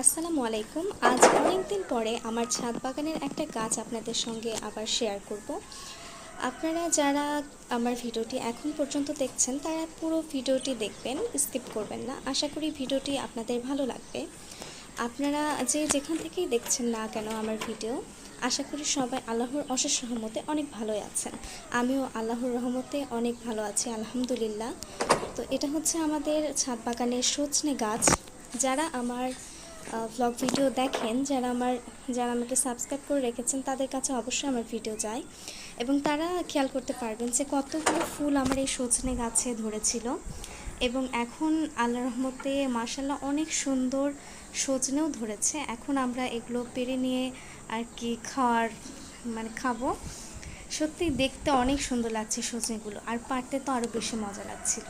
আসসালামু আলাইকুম। আজ অনেক দিন পরে আমার ছাদ বাগানের একটা গাছ আপনাদের সঙ্গে আবার শেয়ার করব। আপনারা যারা আমার ভিডিওটি এখন পর্যন্ত দেখছেন, তারা পুরো ভিডিওটি দেখবেন স্কিপ করবেন না। আশা করি ভিডিওটি আপনাদের ভালো লাগবে। আপনারা যে যেখান থেকেই দেখছেন না কেন আমার ভিডিও, আশা করি সবাই আল্লাহর অশেষ রহমতে অনেক ভালোই আছেন। আমিও আল্লাহর রহমতে অনেক ভালো আছি, আলহামদুলিল্লাহ। তো এটা হচ্ছে আমাদের ছাদ বাগানের সজনে গাছ। যারা আমার ব্লগ ভিডিও দেখেন, যারা আমার, যারা আমাকে সাবস্ক্রাইব করে রেখেছেন, তাদের কাছে অবশ্যই আমার ভিডিও যায়। এবং তারা খেয়াল করতে পারবেন যে কতগুলো ফুল আমার এই সজনে গাছে ধরেছিল। এবং এখন আল্লাহ রহমতে মার্শাল্লাহ অনেক সুন্দর সজনেও ধরেছে। এখন আমরা এগুলো পেরে নিয়ে আর কি খাওয়ার মানে খাব। সত্যি দেখতে অনেক সুন্দর লাগছে সজনেগুলো। আর পারতে তো আরও বেশি মজা লাগছিল।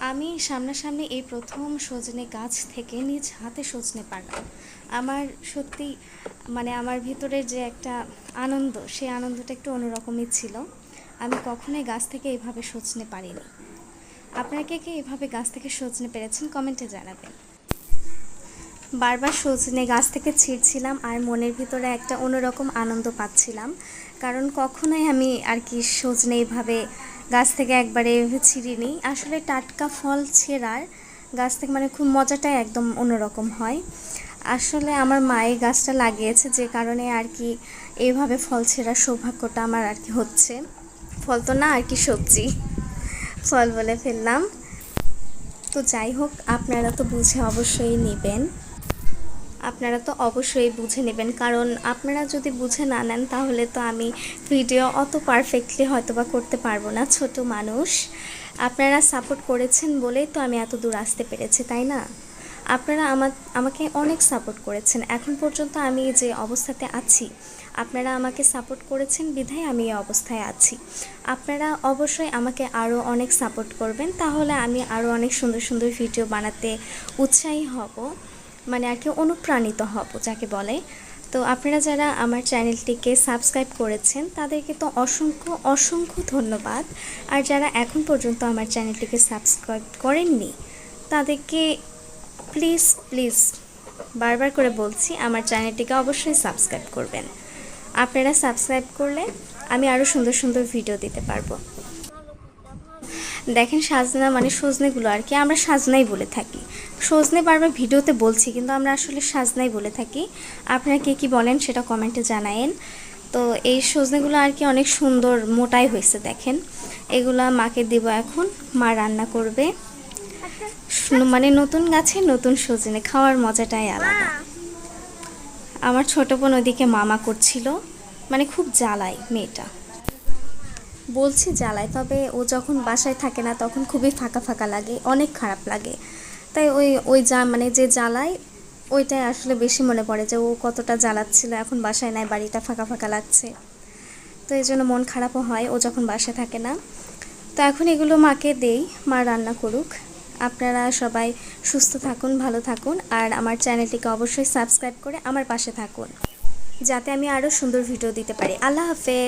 আমি সামনাসামনি এই প্রথম সজনে গাছ থেকে নিজ হাতে সজনে পারলাম আমার সত্যি মানে আমার ভিতরে যে একটা আনন্দ, সেই আনন্দটা একটু অন্যরকমই ছিল। আমি কখনোই গাছ থেকে এভাবে সজনে পারিনি আপনারা কে কে এভাবে গাছ থেকে সজনে পেরেছেন কমেন্টে জানাবেন। বারবার সজনে গাছ থেকে ছিঁড়ছিলাম আর মনের ভিতরে একটা অন্যরকম আনন্দ পাচ্ছিলাম। কারণ কখনোই আমি আর কি সজনে এইভাবে গাছ থেকে একবারে ছিঁড়িনি। আসলে টাটকা ফল ছেঁড়ার গাছ থেকে মানে খুব মজাটাই একদম অন্যরকম হয়। আসলে আমার মায়ের গাছটা লাগিয়েছে যে কারণে আর কি এইভাবে ফল ছেঁড়ার সৌভাগ্যটা আমার আর কি হচ্ছে। ফল তো না, আর কি সবজি। ফল বলে ফেললাম। তো যাই হোক, আপনারা তো বুঝে অবশ্যই নেবেন। আপনারা তো অবশ্যই বুঝে নেবেন। কারণ আপনারা যদি বুঝে না নেন, তাহলে তো আমি ভিডিও অত পারফেক্টলি হয়তো বা করতে পারব না, ছোট মানুষ। আপনারা সাপোর্ট করেছেন বলেই তো আমি এত দূর আসতে পেরেছি, তাই না? আপনারা আমার, আমাকে অনেক সাপোর্ট করেছেন। এখন পর্যন্ত আমি যে অবস্থাতে আছি, আপনারা আমাকে সাপোর্ট করেছেন, বিধায় আমি এই অবস্থায় আছি। আপনারা অবশ্যই আমাকে আরও অনেক সাপোর্ট করবেন, তাহলে আমি আরও অনেক সুন্দর সুন্দর ভিডিও বানাতে উৎসাহী হব। মানে আর কি অনুপ্রাণিত হব যাকে বলে। তো আপনারা যারা আমার চ্যানেলটিকে সাবস্ক্রাইব করেছেন, তাদেরকে তো অসংখ্য অসংখ্য ধন্যবাদ। আর যারা এখন পর্যন্ত আমার চ্যানেলটিকে সাবস্ক্রাইব করেননি, তাদেরকে প্লিজ প্লিজ বারবার করে বলছি, আমার চ্যানেলটিকে অবশ্যই সাবস্ক্রাইব করবেন। আপনারা সাবস্ক্রাইব করলে আমি আরও সুন্দর সুন্দর ভিডিও দিতে পারব। দেখেন সাজনা মানে সজনেগুলো আর কি আমরা সাজনাই বলে থাকি। সজনে বারবার ভিডিওতে বলছি কিন্তু আমরা আসলে সাজনাই বলে থাকি। আপনারা কে কী বলেন সেটা কমেন্টে জানায়েন। তো এই সজনেগুলো আর কি অনেক সুন্দর মোটাই হয়েছে দেখেন। এগুলা মাকে দেব এখন মা রান্না করবে। মানে নতুন গাছে নতুন সজনে খাওয়ার মজাটাই আলাদা। আমার ছোট বোন ওদিকে মামা করছিল মানে খুব জ্বালায় মেয়েটা। বলছি জ্বালায়, তবে ও যখন বাসায় থাকে না তখন খুবই ফাঁকা ফাঁকা লাগে, অনেক খারাপ লাগে। তাই ওই ওই যা মানে যে জ্বালায়, ওইটাই আসলে বেশি মনে পড়ে যে ও কতটা জ্বালাচ্ছিল, এখন বাসায় নাই, বাড়িটা ফাঁকা ফাঁকা লাগছে। তো এই জন্য মন খারাপও হয়, ও যখন বাসায় থাকে না। তো এখন এগুলো মাকে দেই, মা রান্না করুক। আপনারা সবাই সুস্থ থাকুন, ভালো থাকুন, আর আমার চ্যানেলটিকে অবশ্যই সাবস্ক্রাইব করে আমার পাশে থাকুন। যাতে আমি আরও সুন্দর ভিডিও দিতে পারি। আল্লাহ হাফেজ।